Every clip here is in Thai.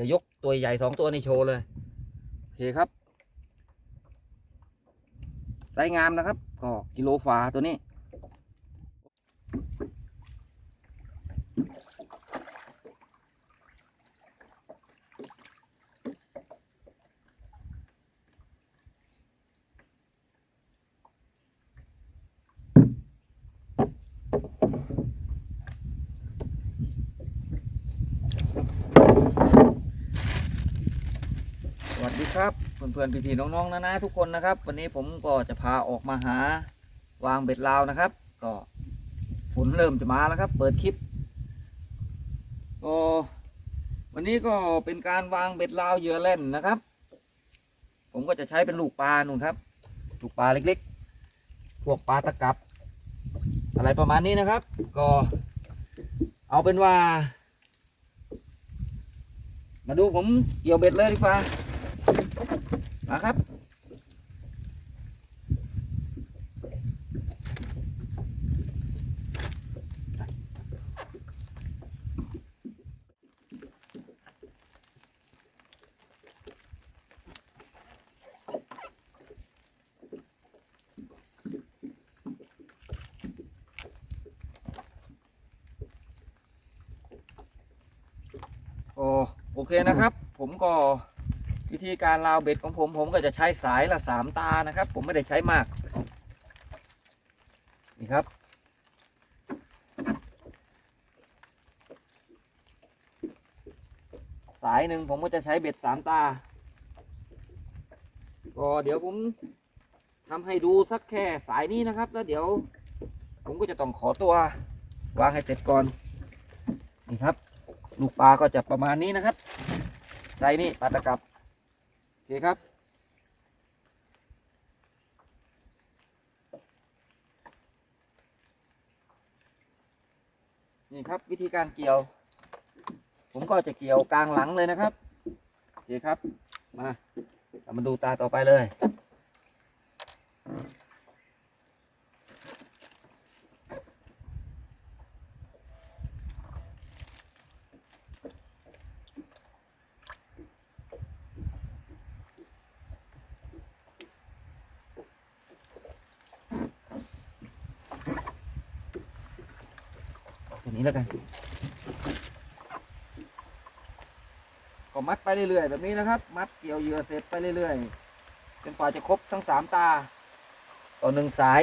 ดี๋ยวยกตัวใหญ่สองตัวนี่โชว์เลย โอเคครับไซงามนะครับ ก็กิโลฝาตัวนี้ วัสดีครับเพื่อนๆพี่ๆน้องๆนะนะทุกคนนะครับ วันนี้ผมก็จะพาออกมาหาวางเบ็ดลาวนะครับ ก็ฝนเริ่มจะมาแล้วครับ เปิดคลิปก็วันนี้ก็เป็นการวางเบ็ดลาวเหยื่อเล่นนะครับ ผมก็จะใช้เป็นลูกปลาหนู่นครับ ลูกปลาเล็กๆ พวกปลาตะกับ อะไรประมาณนี้นะครับ ก็เอาเป็นว่า มาดูผมเกี่ยวเบ็ดเลยดีกว่า มาครับ โอโอเคนะครับ ผมก็ ธีการราวเบ็ดของผม ผมก็จะใช้สายละสามตานะครับ ผมไม่ได้ใช้มาก นี่ครับ สายหนึ่งผมก็จะใช้เบ็ดสามตา ก็เดี๋ยวผมทำให้ดูสักแค่สายนี้นะครับ แล้วเดี๋ยว ผมก็จะต้องขอตัว วางให้เสร็จก่อน นี่ครับ ลูกปลาก็จะประมาณนี้นะครับไซนี้ปลาตะกับ เคครับ นี่ครับวิธีการเกี่ยว ผมก็จะเกี่ยวกลางหลังเลยนะครับ โอเคครับ มาเรามาดูตาต่อไปเลย นี้แล้วกัน ก็มัดไปเรื่อยๆแบบนี้นะครับ มัดเกี่ยวเหยื่อเสร็จไปเรื่อยๆจนกว่าจะครบทั้งสามตา ต่อหนึ่งสาย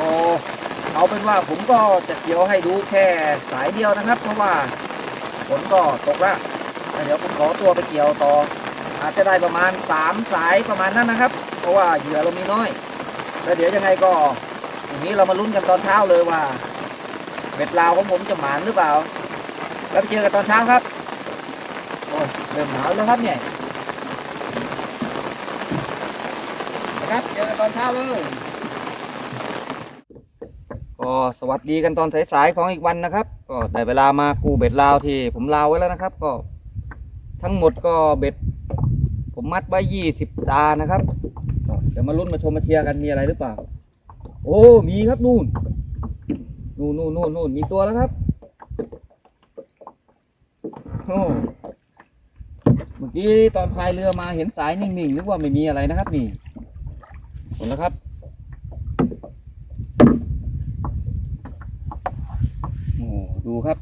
โอ้ เอาเป็นว่าผมก็จะเกี่ยวให้ดูแค่สายเดียวนะครับ เพราะว่าฝนก็ตกแล้วแล้วเดี๋ยวผมขอตัวไปเกี่ยวต่อ อาจจะได้ประมาณสามสายประมาณนั้นนะครับ เพราะว่าเหยื่อเรามีน้อย แล้วเดี๋ยวยังไงก็ทีนี้เรามาลุ้นกันตอนเช้าเลยว่าเบ็ดลาวของผมจะหมานหรือเปล่า แล้วไปเจอกันตอนเช้าครับโอ้ยเริ่มหนาวแล้วครับเนี่ยนะครับเจอกันตอนเช้าเลย ก็สวัสดีกันตอนสายๆของอีกวันนะครับ ก็ได้เวลามากูเบ็ดลาวที่ผมลาวไว้แล้วนะครับ ก็ทั้งหมดก็เบ็ด ผมมัดไว้ยี่สิบตานะครับเดี๋ยวมาลุ้นมาชมมาเชียร์กันมีอะไรหรือเปล่า โอ้มีครับนู่นนู่นนู่นนู่นนู่นมีตัวแล้วครับโอ้เมื่อกี้ตอนพายเรือมาเห็นสายนิ่งๆนึกว่าไม่มีอะไรนะครับนี่หมดแล้วครับ โอ้ ดูครับ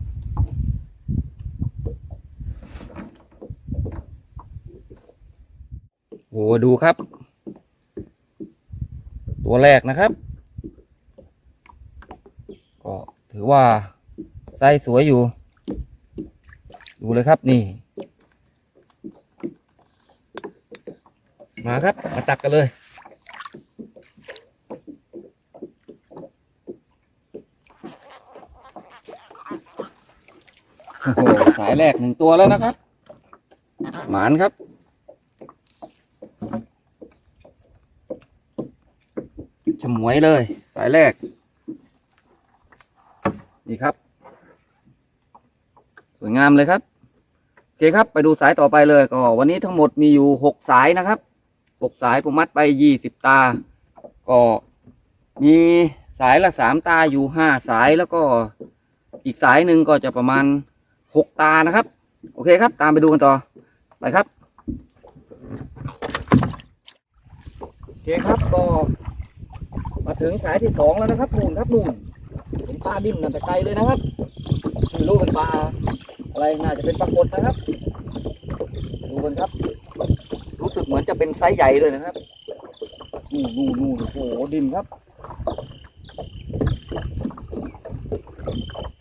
โอ้ดูครับ ตัวแรกนะครับ ก็ถือว่าไซส์สวยอยู่ ดูเลยครับนี่ มาครับ มาตักกันเลย โอ้สายแรกหนึ่งตัวแล้วนะครับ หมานครับ ฉมวยเลย สายแรก นี่ครับ สวยงามเลยครับโอเคครับ ไปดูสายต่อไปเลยก็วันนี้ทั้งหมดมีอยู่หกสายนะครับหกสายผมมัดไปยี่สิบตา ก็มีสายละสามตาอยู่ห้าสายแล้วก็อีกสายหนึ่งก็จะประมาณ หกตานะครับ โอเคครับ ตามไปดูกันต่อไปครับโอเคครับก็มาถึงสายที่สองแล้วนะครับนู่นครับนู่นเห็นปลาดิ้นนั่นแต่ไกลเลยนะครับไม่รู้เป็นปลาอะไรน่าจะเป็นปลากดนะครับ ดูกันครับ รู้สึกเหมือนจะเป็นไซส์ใหญ่เลยนะครับนู่นนู่นนู่นโอ้โหดินครับ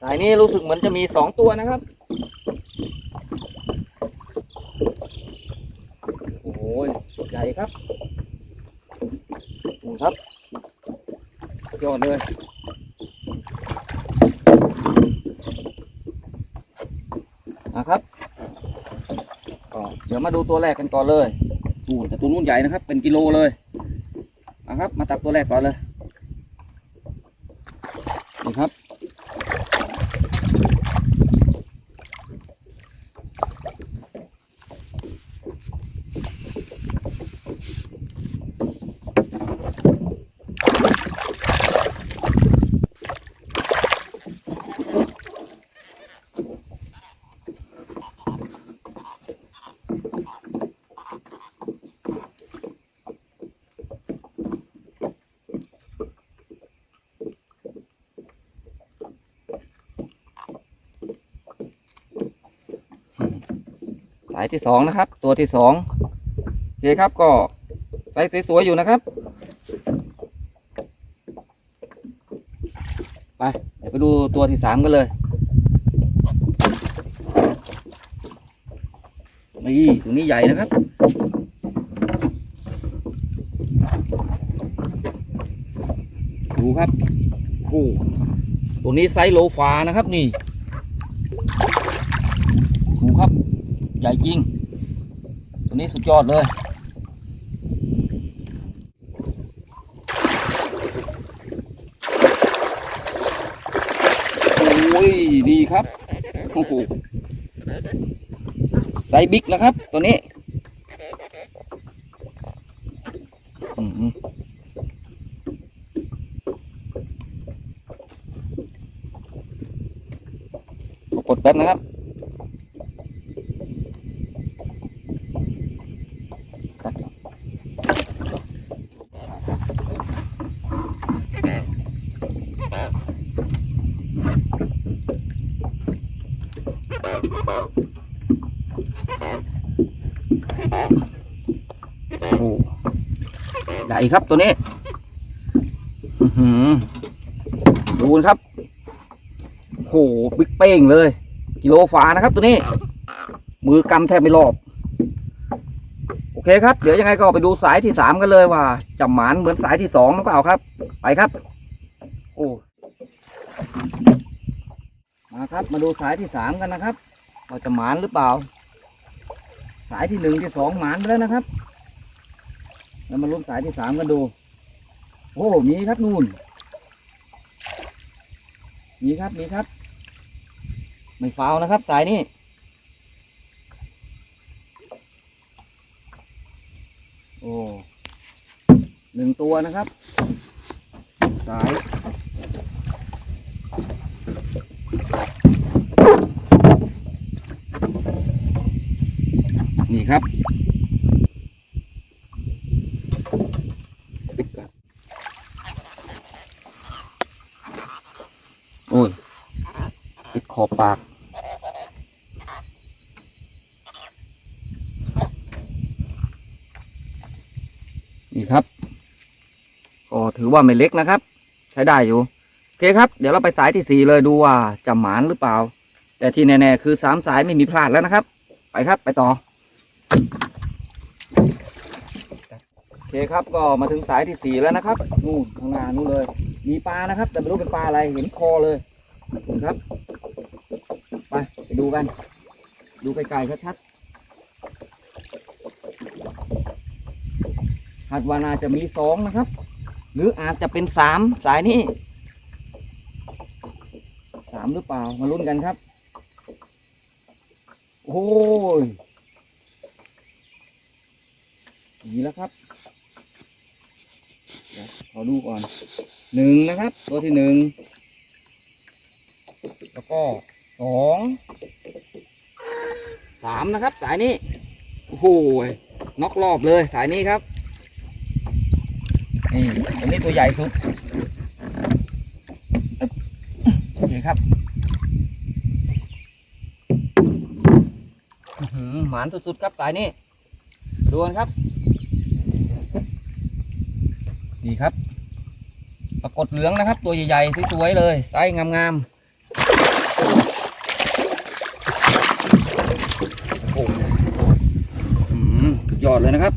สายนี้รู้สึกเหมือนจะมีสองตัวนะครับ โอ้โหใหญ่ครับดูครับยอ ดเลยนะครับก็เดี๋ยวมาดูตัวแรกกันก่อนเลยอู้แต่ตัวนู้นใหญ่นะครับ เป็นกิโลเลยนะครับ มาตักตัวแรกก่อนเลยนี่ครับ สายที่สองนะครับ ตัวที่สองโอเคครับก็ไซส์สวยๆอยู่นะครับ ไปเดี๋ยวไปดูตัวที่สามกันเลยนี่ตัวนี้ใหญ่นะครับดูครับโอ้ตัวนี้ไซส์โลฟานะครับนี่ดูครับ หญ่จริง ตัวนี้สุดยอดเลย โอ้ย ดีครับ โอ้โหไซส์บิ๊กนะครับ ตัวนี้อืมกดแป๊บนะครับ ใหญ่ครับตัวนี้ดูนครับโอ้โหบิ๊กเป้งเลย กิโลฝานะครับตัวนี้ มือกำแทบไม่รอบ โอเคครับ เดี๋ยวยังไงก็ไปดูสายที่สามกันเลยว่าจะหมานเหมือนสายที่สองหรือเปล่าครับ ไปครับ โอ้มาครับ มาดูสายที่สามกันนะครับว่าจะหมานหรือเปล่า สายที่หนึ่งที่สองหมานไปแล้วนะครับ แล้วมาลุ้นสายที่สามกันดู โอ้มีครับนู่นมีครับมีครับ ไม่ฟาวนะครับ สายนี้โอ้หนึ่งตัวนะครับ สายนี่ครับปิดก่อนโอ้ยปิดขอบปาก นี่ครับก็ถือว่าไม่เล็กนะครับ ใช้ได้อยู่ โอเคครับ เดี๋ยวเราไปสายที่สี่เลยดูว่าจะหมานหรือเปล่า แต่ที่แน่ๆคือสามสายไม่มีพลาดแล้วนะครับ ไปครับไปต่อ โอเคครับก็มาถึงสายที่สี่แล้วนะครับ นู่นข้างหน้านู่นเลย มีปลานะครับ แต่ไม่รู้เป็นปลาอะไรเห็นคอเลยครับไปไปดูกัน ดูไกลๆชัดๆคาดว่าน่าจะมีสองนะครับ หรืออาจจะเป็นสามสายนี้สามหรือเปล่ามาลุ้นกันครับ โอ้ยมีแล้วครับ ขอดูก่อนหนึ่งนะครับ ตัวที่หนึ่งแล้วก็สองสามนะครับ สายนี้โอ้โหน็อกรอบเลยสายนี้ครับนี่ตัวนี้ตัวใหญ่สุดโอเคครับหือหมานสุดๆครับสายนี้ดูกันครับ นี่ครับปรากฏเหลืองนะครับ ตัวใหญ่ๆสวยๆเลยไส้งามๆโอ้โหอื้อหือสุดยอดเลยนะครับ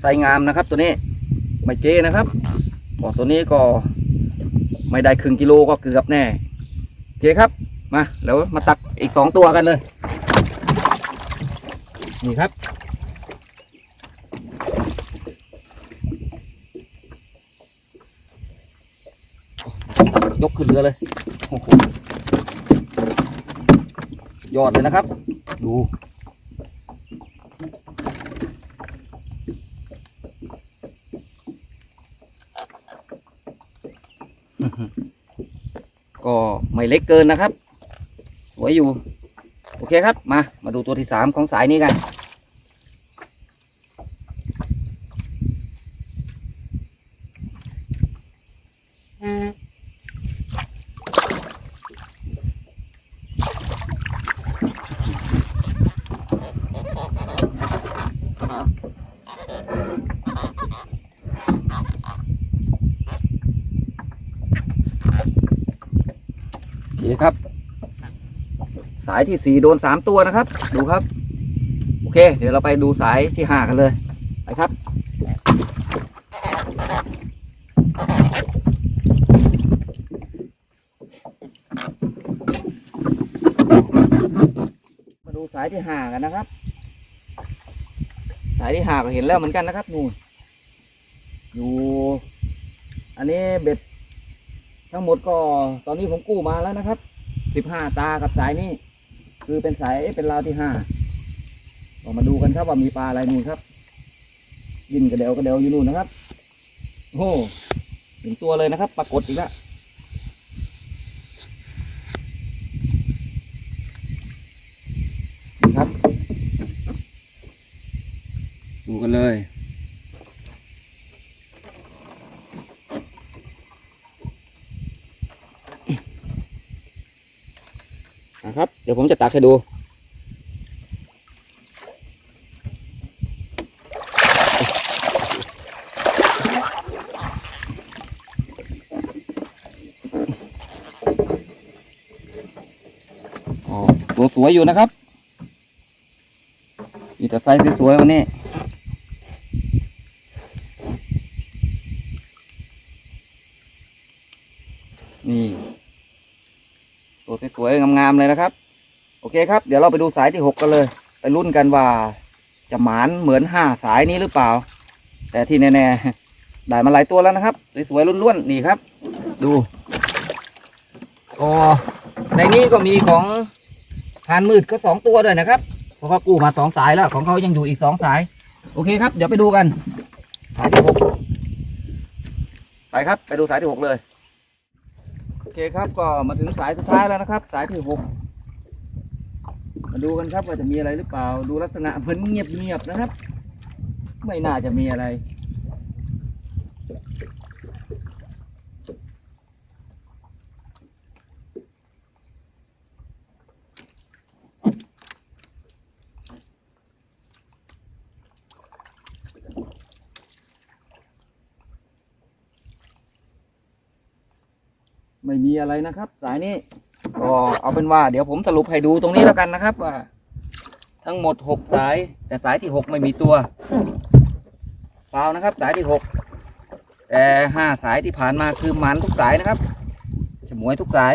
ไซส์งามนะครับ ตัวนี้ไม่เจนะครับก็ตัวนี้ก็ไม่ได้ครึ่งกิโลก็เกือบแน่โอเคครับมาแล้วมาตักอีกสองตัวกันเลย นี่ครับ ยกขึ้นเรือเลยโอ้โหยอดเลยนะครับ ดู ก็ไม่เล็กเกินนะครับ สวยอยู่ โอเคครับ มา มาดูตัวที่สามของสายนี้กัน โอเคครับ สายที่สี่โดนสามตัวนะครับ ดูครับ โอเค เดี๋ยวเราไปดูสายที่ห้ากันเลยไปครับมาดูสายที่ห้ากันนะครับ สายที่ห้าก็เห็นแล้วเหมือนกันนะครับนู่นอยู่ อันนี้เบ็ด ทั้งหมดก็ตอนนี้ผมกู้มาแล้วนะครับสิบห้าตากับสายนี้ คือเป็นสายเป็นราวที่ห้าเรามาดูกันครับว่ามีปลาอะไรนู่นครับ ยินกระเดวกระเดวอยู่นู่นนะครับโอ้โหหนึ่งตัวเลยนะครับ ปรากฏอีกแล้วนะครับ ดูกันเลย ครับ เดี๋ยวผมจะตักให้ดูอ๋อตัวสวยอยู่นะครับ มีแต่ไซส์สวยๆวันนี้ ตัวสวยๆงามเลยนะครับ โอเคครับ เดี๋ยวเราไปดูสายที่หกกันเลย ไปลุ้นกันว่าจะหมานเหมือนห้าสายนี้หรือเปล่า แต่ที่แน่ๆได้มาหลายตัวแล้วนะครับสวยๆล้วนๆนี่ครับ ดูก็ในนี้ก็มีของพานมืดก็สองตัวด้วยนะครับเพราะเขากู้มาสองสายแล้วของเขายังอยู่อีกสองสาย โอเคครับ เดี๋ยวไปดูกัน สายที่หกไปครับ ไปดูสายที่หกเลย เคครับก็มาถึงสายสุดท้ายแล้วนะครับ สายที่หกมาดูกันครับว่าจะมีอะไรหรือเปล่า ดูลักษณะเหมือนเงียบๆนะครับ ไม่น่าจะมีอะไร ม่มีอะไรนะครับ สายนี้ก็เอาเป็นว่าเดี๋ยวผมสรุปให้ดูตรงนี้แล้วกันนะครับว่า ทั้งหมดหกสาย แต่สายที่หกไม่มีตัวเปล่านะครับ สายที่หกแต่ห้าสายที่ผ่านมาคือหมันทุกสายนะครับฉมวยทุกสาย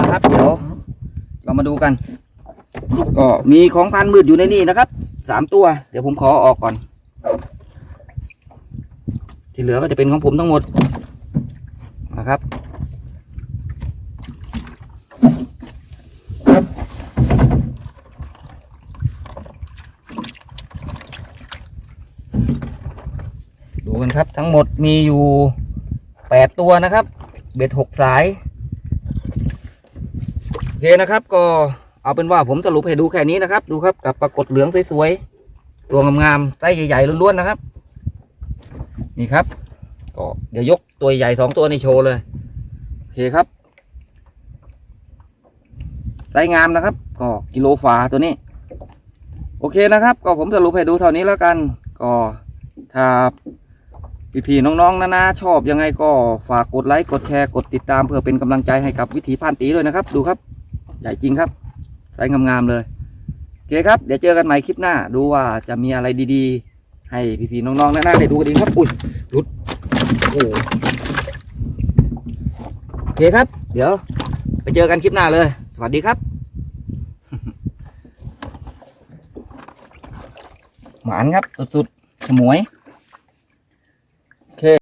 นะครับ เดี๋ยวเรามาดูกัน ก็มีของพันมืดอยู่ในนี่นะครับสามตัว เดี๋ยวผมขอออกก่อน ที่เหลือก็จะเป็นของผมทั้งหมดนะครับ กันครับ ทั้งหมดมีอยู่แปดตัวนะครับ เบ็ดหกสายโอเคนะครับ ก็เอาเป็นว่าผมสรุปให้ดูแค่นี้นะครับ ดูครับกับปรากฏเหลืองสวยๆ ตัวงามๆไส้ใหญ่ๆล้วนๆนะครับ นี่ครับ ก็เดี๋ยวยกตัวใหญ่สองตัวในโชว์เลยโอเคครับไส์งามนะครับ ก็กิโลฝาตัวนี้ โอเคนะครับ ก็ผมสรุปให้ดูเท่านี้แล้วกัน ก็ถ้า พี่ๆน้องๆนะนะชอบยังไงก็ฝากกดไลค์กดแชร์กดติดตามเพื่อเป็นกำลังใจให้กับวิถีผ่านตีด้วยนะครับ ดูครับใหญ่จริงครับไซส์งามๆเลยโอเคครับเดี๋ยวเจอกันใหม่คลิปหน้า ดูว่าจะมีอะไรดีๆ ให้พี่ๆน้องๆนะนะได้ดูกันดีครับอุ้ยหลุดโอ้โอเคครับ เดี๋ยว ไปเจอกันคลิปหน้าเลย สวัสดีครับ หมานครับสุดๆฉมวย